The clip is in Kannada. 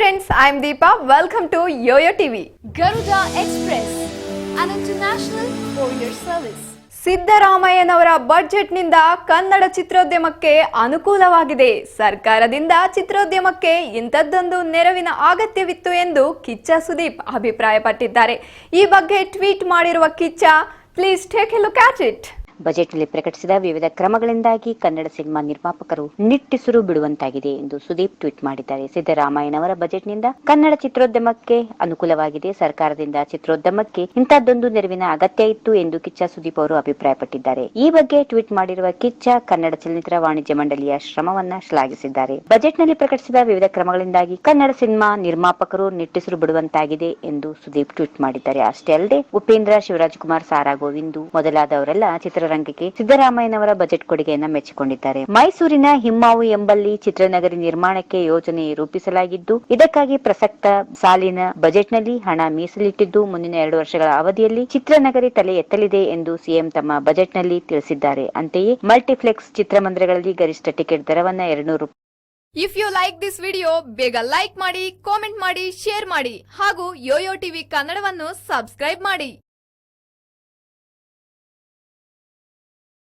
friends, I'm Deepa. Welcome to Yo-Yo TV. Garuda Express, an international courier service. ಸಿದ್ದರಾಮಯ್ಯನವರ ಬಜೆಟ್ನಿಂದ ಕನ್ನಡ ಚಿತ್ರೋದ್ಯಮಕ್ಕೆ ಅನುಕೂಲವಾಗಿದೆ ಸರ್ಕಾರದಿಂದ ಚಿತ್ರೋದ್ಯಮಕ್ಕೆ ಇಂಥದ್ದೊಂದು ನೆರವಿನ ಅಗತ್ಯವಿತ್ತು ಎಂದು ಕಿಚ್ಚ ಸುದೀಪ್ ಅಭಿಪ್ರಾಯಪಟ್ಟಿದ್ದಾರೆ ಈ ಬಗ್ಗೆ ಟ್ವೀಟ್ ಮಾಡಿರುವ Kichcha please take a look at it ಬಜೆಟ್ನಲ್ಲಿ ಪ್ರಕಟಿಸಿದ ವಿವಿಧ ಕ್ರಮಗಳಿಂದಾಗಿ ಕನ್ನಡ ಸಿನಿಮಾ ನಿರ್ಮಾಪಕರು ನಿಟ್ಟುಸಿರು ಬಿಡುವಂತಾಗಿದೆ ಎಂದು ಸುದೀಪ್ ಟ್ವೀಟ್ ಮಾಡಿದ್ದಾರೆ. ಸಿದ್ದರಾಮಯ್ಯನವರ ಬಜೆಟ್ನಿಂದ ಕನ್ನಡ ಚಿತ್ರೋದ್ಯಮಕ್ಕೆ ಅನುಕೂಲವಾಗಿದೆ. ಸರ್ಕಾರದಿಂದ ಚಿತ್ರೋದ್ಯಮಕ್ಕೆ ಇಂತಹದ್ದೊಂದು ನೆರವಿನ ಅಗತ್ಯ ಇತ್ತು ಎಂದು ಕಿಚ್ಚ ಸುದೀಪ್ ಅವರು ಅಭಿಪ್ರಾಯಪಟ್ಟಿದ್ದಾರೆ. ಈ ಬಗ್ಗೆ ಟ್ವೀಟ್ ಮಾಡಿರುವ ಕಿಚ್ಚ ಕನ್ನಡ ಚಲನಚಿತ್ರ ವಾಣಿಜ್ಯ ಮಂಡಳಿಯ ಶ್ರಮವನ್ನ ಶ್ಲಾಘಿಸಿದ್ದಾರೆ. ಬಜೆಟ್ನಲ್ಲಿ ಪ್ರಕಟಿಸಿದ ವಿವಿಧ ಕ್ರಮಗಳಿಂದಾಗಿ ಕನ್ನಡ ಸಿನಿಮಾ ನಿರ್ಮಾಪಕರು ನಿಟ್ಟುಸಿರು ಬಿಡುವಂತಾಗಿದೆ ಎಂದು ಸುದೀಪ್ ಟ್ವೀಟ್ ಮಾಡಿದ್ದಾರೆ. ಅಷ್ಟೇ ಅಲ್ಲದೆ ಉಪೇಂದ್ರ ಶಿವರಾಜ್ ಕುಮಾರ್ ಸಾರಾ ಗೋವಿಂದು ಮೊದಲಾದವರೆಲ್ಲ ಚಿತ್ರರಂಗಕ್ಕೆ ಸಿದ್ದರಾಮಯ್ಯನವರ ಬಜೆಟ್ ಕೊಡುಗೆಯನ್ನ ಮೆಚ್ಚಿಕೊಂಡಿದ್ದಾರೆ. ಮೈಸೂರಿನ ಹಿಮ್ಮಾವು ಎಂಬಲ್ಲಿ ಚಿತ್ರನಗರಿ ನಿರ್ಮಾಣಕ್ಕೆ ಯೋಜನೆ ರೂಪಿಸಲಾಗಿದ್ದು, ಇದಕ್ಕಾಗಿ ಪ್ರಸಕ್ತ ಸಾಲಿನ ಬಜೆಟ್ನಲ್ಲಿ ಹಣ ಮೀಸಲಿಟ್ಟಿದ್ದು ಮುಂದಿನ ಎರಡು ವರ್ಷಗಳ ಅವಧಿಯಲ್ಲಿ ಚಿತ್ರನಗರಿ ತಲೆ ಎತ್ತಲಿದೆ ಎಂದು ಸಿಎಂ ತಮ್ಮ ಬಜೆಟ್ನಲ್ಲಿ ತಿಳಿಸಿದ್ದಾರೆ. ಅಂತೆಯೇ ಮಲ್ಟಿಪ್ಲೆಕ್ಸ್ ಚಿತ್ರಮಂದಿರಗಳಲ್ಲಿ ಗರಿಷ್ಠ ಟಿಕೆಟ್ ದರವನ್ನ ಎರಡು if you like this video ಬೇಗ ಲೈಕ್ ಮಾಡಿ ಕಾಮೆಂಟ್ ಮಾಡಿ ಶೇರ್ ಮಾಡಿ ಹಾಗೂ ಯೋಯೋ ಟಿವಿ ಕನ್ನಡವನ್ನು ಸಬ್ಸ್ಕ್ರೈಬ್ ಮಾಡಿ.